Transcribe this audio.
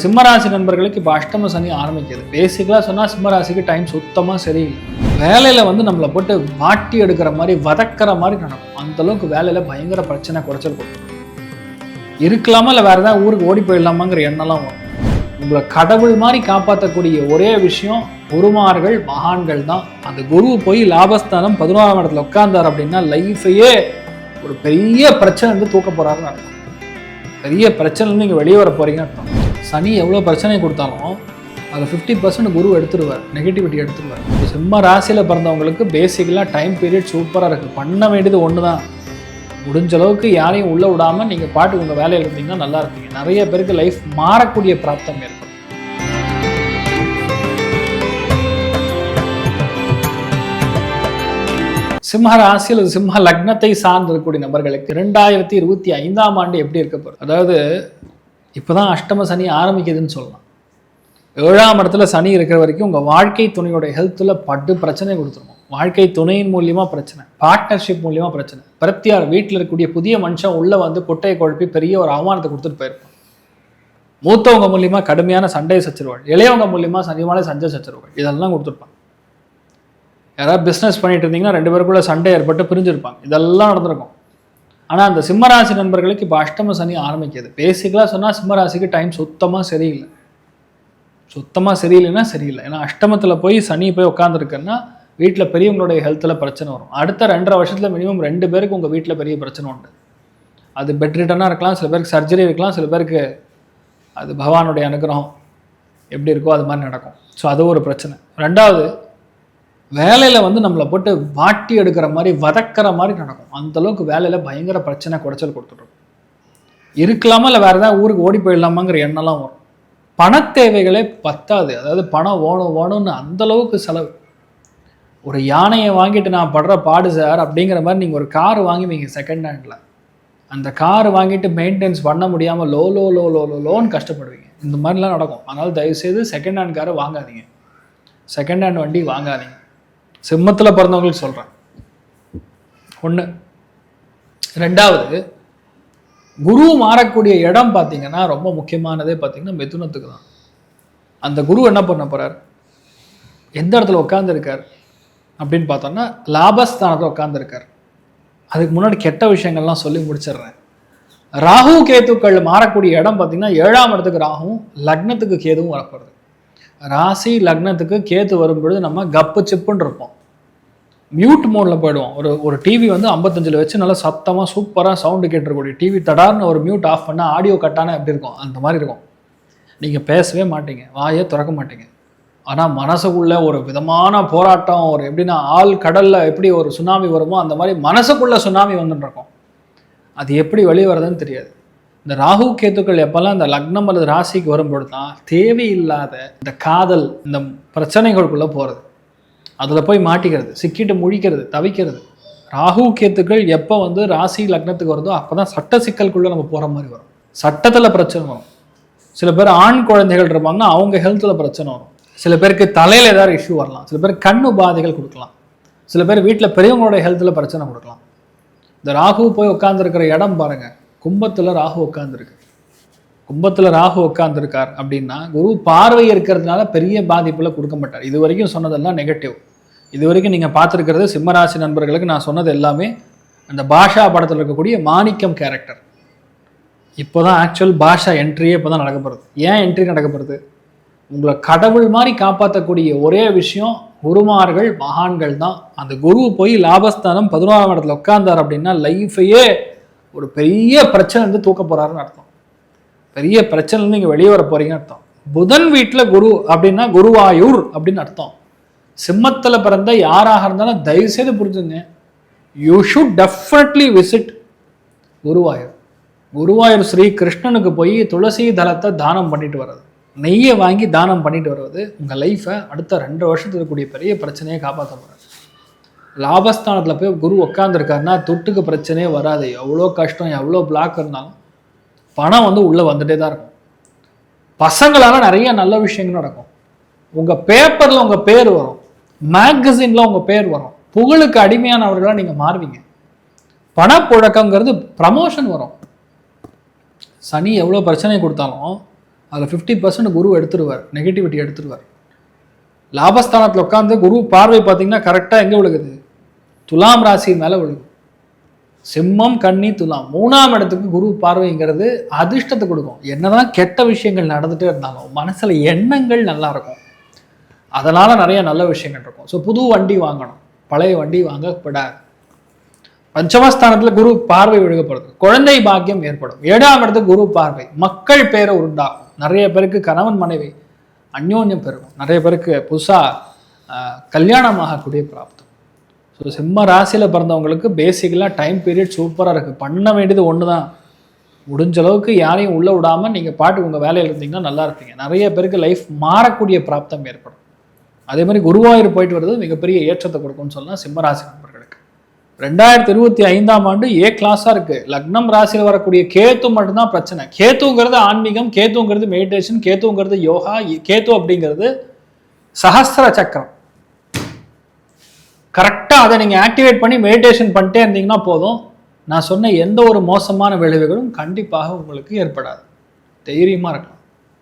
சிம்மராசி நண்பர்களுக்கு இப்போ அஷ்டம சனி ஆரம்பிக்குது. பேசிக்கலாக சொன்னால் சிம்மராசிக்கு டைம் சுத்தமாக சரியில்லை. வேலையில் வந்து நம்மளை போட்டு மாட்டி எடுக்கிற மாதிரி வதக்கிற மாதிரி நடக்கும். அந்த அளவுக்கு வேலையில் பயங்கர பிரச்சனை குறைச்சல் கொடுக்கும். இருக்கலாமா இல்லை வேறு ஏதாவது ஊருக்கு ஓடி போயிடலாமாங்கிற எண்ணெல்லாம் வரும். உங்களை கடவுள் மாதிரி காப்பாற்றக்கூடிய ஒரே விஷயம் குருமார்கள் மகான்கள் தான். அந்த குரு போய் லாபஸ்தானம் பதினோராம் இடத்துல உட்கார்ந்தார் அப்படின்னா லைஃபையே ஒரு பெரிய பிரச்சனை வந்து தூக்க போறாருன்னு அர்த்தம். பெரிய பிரச்சனை நீங்கள் வெளியே வர போகிறீங்கன்னு அர்த்தம். சனி எவ்வளோ பிரச்சனை கொடுத்தாலும் அதை ஃபிஃப்டி பர்சன்ட் குரு எடுத்துருவார். நெகட்டிவிட்டி எடுத்துருவார். இப்போ சிம்ம ராசியில் பிறந்தவங்களுக்கு பேசிக்கலாக டைம் பீரியட் சூப்பராக இருக்குது பண்ண வேண்டியது ஒன்று தான் முடிஞ்ச அளவுக்கு யாரையும் உள்ளே விடாமல் நீங்கள் பாட்டு உங்கள் வேலையில் இருந்தீங்கன்னா நல்லா இருப்பீங்க நிறைய பேருக்கு லைஃப் மாறக்கூடிய பிராப்தம் ஏற்படும். சிம்ம ராசியில் சிம்ம லக்னத்தை சார்ந்திருக்கக்கூடிய நபர்களுக்கு இரண்டாயிரத்தி இருபத்தி ஐந்தாம் ஆண்டு எப்படி இருக்க போகிறது அதாவது இப்போ தான் அஷ்டம சனி ஆரம்பிக்குதுன்னு சொல்லலாம். ஏழாம் இடத்துல சனி இருக்கிற வரைக்கும் உங்கள் வாழ்க்கை துணையோட ஹெல்த்தில் பட்டு பிரச்சனை கொடுத்துருவோம். வாழ்க்கை துணையின் மூலியமாக பிரச்சனை பார்ட்னர்ஷிப் மூலியமாக பிரச்சனை. பிரத்தியார் வீட்டில் இருக்கக்கூடிய புதிய மனுஷன் உள்ளே வந்து குட்டையை குழப்பி பெரிய ஒரு அவமானத்தை கொடுத்துட்டு போயிருப்பான். மூத்தவங்க மூலியமாக கடுமையான சண்டை சச்சிருவாள். இளையவங்க மூலியமாக சனிமான சண்டை சச்சிருவாள். இதெல்லாம் கொடுத்துருப்பாங்க யாராவது பிஸ்னஸ் பண்ணிட்டு இருந்தீங்கன்னா ரெண்டு பேருக்குள்ள சண்டை ஏற்பட்டு பிரிஞ்சிருப்பாங்க. இதெல்லாம் நடந்திருக்கும். ஆனால் அந்த சிம்மராசி நண்பர்களுக்கு இப்போ அஷ்டம சனி ஆரம்பிக்கிறது பேசிக்கலாக சொன்னால் சிம்மராசிக்கு டைம் சுத்தமாக சரியில்லை. சுத்தமாக சரியில்லைன்னா சரியில்லை. ஏன்னா அஷ்டமத்தில் போய் சனி போய் உட்காந்துருக்குன்னா வீட்டில் பெரியவங்களுடைய ஹெல்த்தில் பிரச்சனை வரும். அடுத்த ரெண்டரை வருஷத்தில் மினிமம் ரெண்டு பேருக்கு உங்கள் வீட்டில் பெரிய பிரச்சனை உண்டு. அது பெட் ரிட்டனாக இருக்கலாம் சில பேருக்கு சர்ஜரி இருக்கலாம் சில பேருக்கு அது பகவானுடைய அனுகிரகம் எப்படி இருக்கோ அது மாதிரி நடக்கும். ஸோ அது ஒரு பிரச்சனை. ரெண்டாவது வேலையில் வந்து நம்மளை போட்டு வாட்டி எடுக்கிற மாதிரி வதக்கிற மாதிரி நடக்கும். அந்தளவுக்கு வேலையில் பயங்கர பிரச்சனை குடைச்சல் கொடுத்துட்ருக்கும் இருக்கலாமா இல்லை வேறு ஏதாவது ஊருக்கு ஓடி போயிடலாமாங்கிற எண்ணம்லாம் வரும். பணத் தேவைகளே பத்தாது. அதாவது பணம் ஓணும் ஓணும்னு அந்தளவுக்கு செலவு. ஒரு யானையை வாங்கிட்டு நான் படுற பாடு சார் அப்படிங்கிற மாதிரி நீங்கள் ஒரு கார் வாங்குவீங்க செகண்ட் ஹேண்டில் அந்த கார் வாங்கிட்டு மெயின்டெனன்ஸ் பண்ண முடியாமல் லோ லோ லோ லோ லோ லோன்னு கஷ்டப்படுவீங்க. இந்த மாதிரிலாம் நடக்கும். அதனால் தயவுசெய்து செகண்ட் ஹேண்ட் காரை வாங்காதீங்க. செகண்ட் ஹேண்ட் வண்டி வாங்காதீங்க. சிம்மத்தில் பிறந்தவங்களுக்கு சொல்கிறேன் ஒன்று ரெண்டாவது குரு மாறக்கூடிய இடம் பார்த்தீங்கன்னா ரொம்ப முக்கியமானதே பார்த்தீங்கன்னா மிதுனத்துக்கு தான். அந்த குரு என்ன பண்ண போகிறார் எந்த இடத்துல உட்காந்துருக்கார் அப்படின்னு பார்த்தோம்னா லாபஸ்தானத்தில் உட்காந்துருக்கார் அதுக்கு முன்னாடி கெட்ட விஷயங்கள்லாம் சொல்லி முடிச்சிடுறேன். ராகு கேத்துக்கள் மாறக்கூடிய இடம் பார்த்தீங்கன்னா ஏழாம் இடத்துக்கு ராகும் லக்னத்துக்கு கேதுவும் வரப்படுது ராசி லக்னத்துக்கு கேத்து வரும்பொழுது நம்ம கப்பு சிப்புன்னு இருப்போம். மியூட் மோடில் போயிடுவோம். ஒரு ஒரு டிவி வந்து ஐம்பத்தஞ்சில் வச்சு நல்லா சத்தமாக சூப்பராக சவுண்டு கேட்டுருக்கூடிய டிவி தடார்னு ஒரு மியூட் ஆஃப் பண்ணால் ஆடியோ கட்டான எப்படி இருக்கும்? அந்த மாதிரி இருக்கும். நீங்கள் பேசவே மாட்டீங்க. வாயே திறக்க மாட்டீங்க. ஆனால் மனசுக்குள்ள ஒரு விதமான போராட்டம் ஒரு எப்படின்னா ஆள் கடலில் எப்படி ஒரு சுனாமி வருமோ அந்த மாதிரி மனசுக்குள்ள சுனாமி வந்துட்டு இருக்கும். அது எப்படி வெளியே வருதுன்னு தெரியாது. இந்த ராகு கேத்துக்கள் எப்பெல்லாம் இந்த லக்னம் அல்லது ராசிக்கு வரும்பொழுது தான் தேவையில்லாத இந்த காதல் இந்த பிரச்சனைகளுக்குள்ளே போகிறது அதில் போய் மாட்டிக்கிறது சிக்கிட்டு முழிக்கிறது தவிக்கிறது. ராகு கேத்துக்கள் எப்போ வந்து ராசி லக்னத்துக்கு வருதோ அப்போ தான் சட்ட சிக்கலுக்குள்ளே நம்ம போகிற மாதிரி வரும். சட்டத்தில் பிரச்சனை வரும். சில பேர் ஆண் குழந்தைகள் இருப்பாங்கன்னா அவங்க ஹெல்த்தில் பிரச்சனை வரும். சில பேருக்கு தலையில் ஏதாவது இஷ்யூ வரலாம். சில பேர் கண்ணு பாதைகள் கொடுக்கலாம். சில பேர் வீட்டில் பெரியவங்களோட ஹெல்த்தில் பிரச்சனை கொடுக்கலாம். இந்த ராகு போய் உட்காந்துருக்கிற இடம் பாருங்கள் கும்பத்தில் ராகு உட்காந்துருக்கு கும்பத்தில் ராகு உட்காந்துருக்கார் அப்படின்னா குரு பார்வை இருக்கிறதுனால பெரிய பாதிப்பில் கொடுக்க மாட்டார். இது வரைக்கும் சொன்னதெல்லாம் நெகட்டிவ் இது வரைக்கும் நீங்கள் பார்த்துருக்கிறது சிம்மராசி நண்பர்களுக்கு நான் சொன்னது எல்லாமே அந்த பாஷா படத்தில் இருக்கக்கூடிய மாணிக்கம் கேரக்டர் இப்போ தான் ஆக்சுவல் பாஷா என்ட்ரியே இப்போ தான் நடக்கப்படுறது ஏன் என்ட்ரி நடக்கப்படுது உங்களை கடவுள் மாதிரி காப்பாற்றக்கூடிய ஒரே விஷயம் குருமார்கள் மகான்கள் தான். அந்த குரு போய் லாபஸ்தானம் பதினோராம் இடத்துல உட்காந்தார் அப்படின்னா லைஃபையே ஒரு பெரிய பிரச்சனை வந்து தூக்க போறாருன்னு அர்த்தம். பெரிய பிரச்சனை நீங்கள் வெளியே வர போறீங்கன்னு அர்த்தம். புதன் வீட்டில் குரு அப்படின்னா குருவாயூர் அப்படின்னு அர்த்தம். சிம்மத்தில் பிறந்த யாராக இருந்தாலும் தயவுசெய்து புரிஞ்சுங்க. You should definitely visit Guruvayur. Guruvayur Sri கிருஷ்ணனுக்கு போய் துளசி தலத்தை தானம் பண்ணிட்டு வர்றது. நெய்யை வாங்கி தானம் பண்ணிட்டு வர்றது உங்கள் லைஃப்பை அடுத்த ரெண்டு வருஷத்துக்கு இருக்கக்கூடிய பெரிய பிரச்சனையை காப்பாற்ற லாபஸ்தானத்தில் போய் குரு உட்காந்துருக்காருன்னா தொட்டுக்கு பிரச்சனையே வராது. எவ்வளோ கஷ்டம் எவ்வளோ பிளாக் இருந்தாலும் பணம் வந்து உள்ளே வந்துட்டே தான் இருக்கும். பசங்களால் நிறைய நல்ல விஷயங்கள் நடக்கும். உங்கள் பேப்பரில் உங்கள் பேர் வரும். மேகசினில் உங்கள் பேர் வரும். புகழுக்கு அடிமையானவர்களாக நீங்கள் மாறுவீங்க. பணப்புழக்கங்கிறது ப்ரமோஷன் வரும். சனி எவ்வளோ பிரச்சனை கொடுத்தாலும் அதில் ஃபிஃப்டி பர்சன்ட் குரு எடுத்துருவார். நெகட்டிவிட்டி எடுத்துருவார். லாபஸ்தானத்தில் உட்காந்து குரு பார்வை பார்த்தீங்கன்னா கரெக்டாக எங்கே விழுகுது? துலாம் ராசி மேலே விழுகும் சிம்மம் கன்னி துலாம். மூணாம் இடத்துக்கு குரு பார்வைங்கிறது அதிர்ஷ்டத்தை கொடுக்கும். என்னதான் கெட்ட விஷயங்கள் நடந்துட்டே இருந்தாலும் மனசுல எண்ணங்கள் நல்லா இருக்கும். அதனால நிறைய நல்ல விஷயங்கள் இருக்கும். ஸோ புது வண்டி வாங்கணும். பழைய வண்டி வாங்கப்படாது. பஞ்சமஸ்தானத்துல குரு பார்வை விழுகப்படுது. குழந்தை பாக்கியம் ஏற்படும். ஏழாம் இடத்துக்கு குரு பார்வை. மக்கள் பேரை உண்டாகும் நிறைய பேருக்கு கணவன் மனைவி அந்யோன்யம் பெருகும். நிறைய பேருக்கு புதுசா ஆஹ், கல்யாணம் ஆகக்கூடிய பிராப்தம். ஸோ சிம்ம ராசியில் பிறந்தவங்களுக்கு பேசிக்கலாக டைம் பீரியட் சூப்பராக இருக்குது பண்ண வேண்டியது ஒன்று தான் முடிஞ்ச அளவுக்கு யாரையும் உள்ளே விடாமல் நீங்கள் பாட்டு உங்கள் வேலையில் இருந்தீங்கன்னா நல்லா இருப்பீங்க. நிறைய பேருக்கு லைஃப் மாறக்கூடிய பிராப்தம் ஏற்படும். அதே மாதிரி குருவாயூர் போயிட்டு வர்றது மிகப்பெரிய ஏற்றத்தை கொடுக்கும்னு சொல்லலாம் சிம்ம ராசி நண்பர்களுக்கு. ரெண்டாயிரத்தி இருபத்தி ஐந்தாம் ஆண்டு ஏ கிளாஸாக இருக்குது லக்னம் ராசியில் வரக்கூடிய கேத்து மட்டும்தான் பிரச்சனை. கேத்துங்கிறது ஆன்மீகம் கேத்துங்கிறது மெடிடேஷன் கேத்துங்கிறது யோகா கேத்து அப்படிங்கிறது சஹஸ்திர சக்கரம். கரெக்ட் அதை நீங்கள் ஆக்டிவேட் பண்ணி மெடிடேஷன் பண்ணிட்டே இருந்தீங்கன்னா போதும். நான் சொன்ன எந்த ஒரு மோசமான விளைவுகளும் கண்டிப்பாக உங்களுக்கு ஏற்படாது. தைரியமாக இருக்கலாம்.